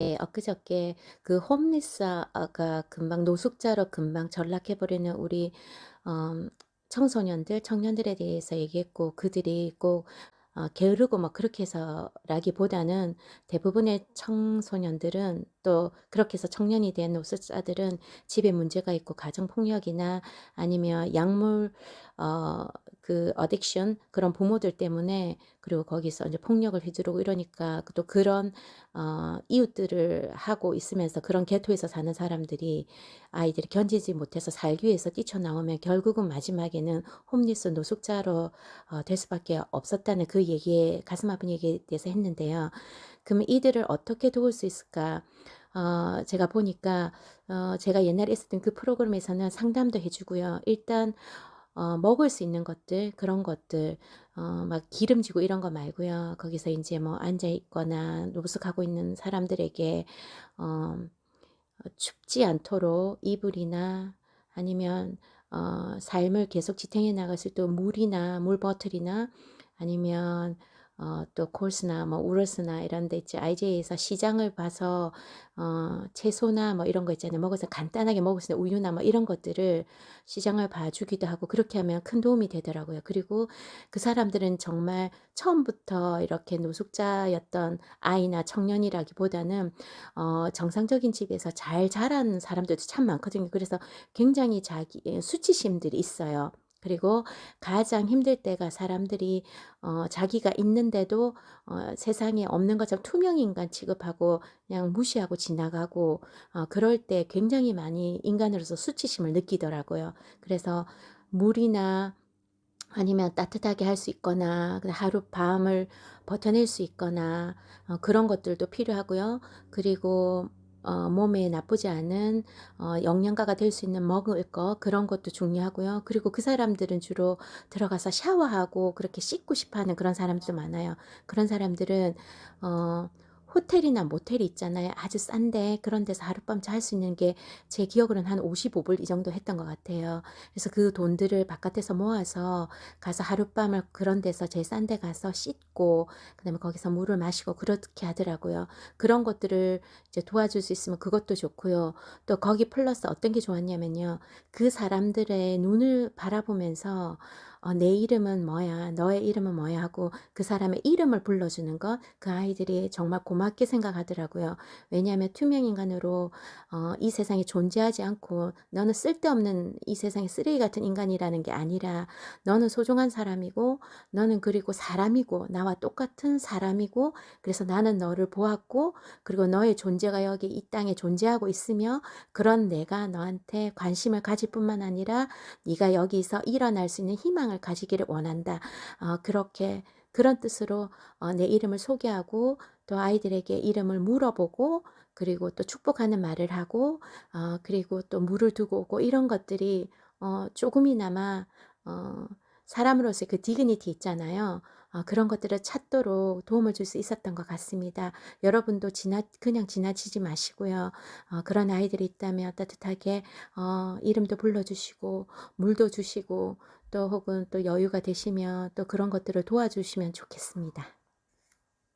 예 엊그저께 그 홈리스가 금방 노숙자로 금방 전락해 버리는 우리 어 청소년들, 청년들에 대해서 얘기했고 그들이 꼭 어 게으르고 뭐 그렇게 해서라기보다는 대부분의 청소년들은 또 그렇게 해서 청년이 된 노숙자들은 집에 문제가 있고 가정 폭력이나 아니면 약물 어 그 어딕션 그런 부모들 때문에 그리고 거기서 인제 폭력을 휘두르고 이러니까 그또 그런 어 이웃들을 하고 있으면서 그런 개토에서 사는 사람들이 아이들이 견디지 못해서 살기 위해서 뛰쳐나오면 결국은 마지막에는 홈리스 노숙자로 어 될 수밖에 없었다는 그 얘기에 가슴 아픈 얘기에 대해서 했는데요. 그러면 이들을 어떻게 도울 수 있을까? 어 제가 보니까 어 제가 옛날에 있었던 그 프로그램에서는 상담도 해 주고요. 일단 어 먹을 수 있는 것들 그런 것들 어 막 기름지고 이런 거 말고요. 거기서 인제 뭐 앉아 있거나 노숙하고 있는 사람들에게 어어 춥지 않도록 이불이나 아니면 어 삶을 계속 지탱해 수 있도록 물이나 물보틀이나 아니면 어 또 콜스나 뭐 우러스나 이런 데 있죠. IGA에서 시장을 봐서 어 채소나 뭐 이런 거 있잖아요. 먹어서 간단하게 먹을 수 있는 우유나 뭐 이런 것들을 시장을 봐 주기도 하고 그렇게 하면 큰 도움이 되더라고요. 그리고 그 사람들은 정말 처음부터 이렇게 노숙자였던 아이나 청년이라기보다는 어 정상적인 집에서 잘 자란 사람들도 참 많거든요. 그래서 굉장히 자기 예 수치심들이 있어요. 그리고 가장 힘들 때가 사람들이 어 자기가 있는데도 어 세상에 없는 것처럼 투명 인간 취급하고 그냥 무시하고 지나가고 어 그럴 때 굉장히 많이 인간으로서 수치심을 느끼더라고요. 그래서 물이나 아니면 따뜻하게 할 수 있거나 그 하룻밤을 버텨낼 수 있거나 어 그런 것들도 필요하고요. 그리고 어 몸에 나쁘지 않은 어 영양가가 될 수 있는 먹을 거 그런 것도 중요하고요. 그리고 그 사람들은 주로 들어가서 샤워하고 그렇게 씻고 싶어 하는 그런 사람들도 많아요. 그런 사람들은 어 호텔이나 모텔 이 있잖아요. 아주 싼데 그런 데서 하룻밤 잘 수 있는 게 제 기억으로는 한 55불 이 정도 했던 것 같아요. 그래서 그 돈들을 바깥에서 모아서 가서 하룻밤을 그런 데서 제일 싼 데 가서 씻고 그다음에 거기서 물을 마시고 그렇게 하더라고요. 그런 것들을 이제 도와줄 수 있으면 그것도 좋고요. 또 거기 플러스 어떤 게 좋았냐면요. 그 사람들의 눈을 바라보면서 어 "내 이름은 뭐야. 너의 이름은 뭐야." 하고 그 사람의 이름을 불러주는 것 그 아이들이 정말 고맙게 생각하더라고요. 왜냐하면 투명 인간으로 어 이 세상에 존재하지 않고 너는 쓸데없는 이 세상의 쓰레기 같은 인간이라는 게 아니라 너는 소중한 사람이고 너는 그리고 사람이고 나와 똑같은 사람이고 그래서 나는 너를 보았고 그리고 너의 존재가 여기 이 땅에 존재하고 있으며 그런 내가 너한테 관심을 가질 뿐만 아니라 네가 여기서 일어날 수 있는 희망을 가지기를 원한다. 어 그렇게 그런 뜻으로 어 내 이름을 소개하고 또 아이들에게 이름을 물어보고 그리고 또 축복하는 말을 하고 어 그리고 또 물을 두고 오고 이런 것들이 어 조금이나마 어 사람으로서의 그 디그니티 있잖아요. 어 그런 것들을 찾도록 도움을 줄 수 있었던 것 같습니다. 여러분도 지나 그냥 지나치지 마시고요. 어 그런 아이들이 있다면 따뜻하게 어 이름도 불러 주시고 물도 주시고 또 혹은 또 여유가 되시면 또 그런 것들을 도와주시면 좋겠습니다.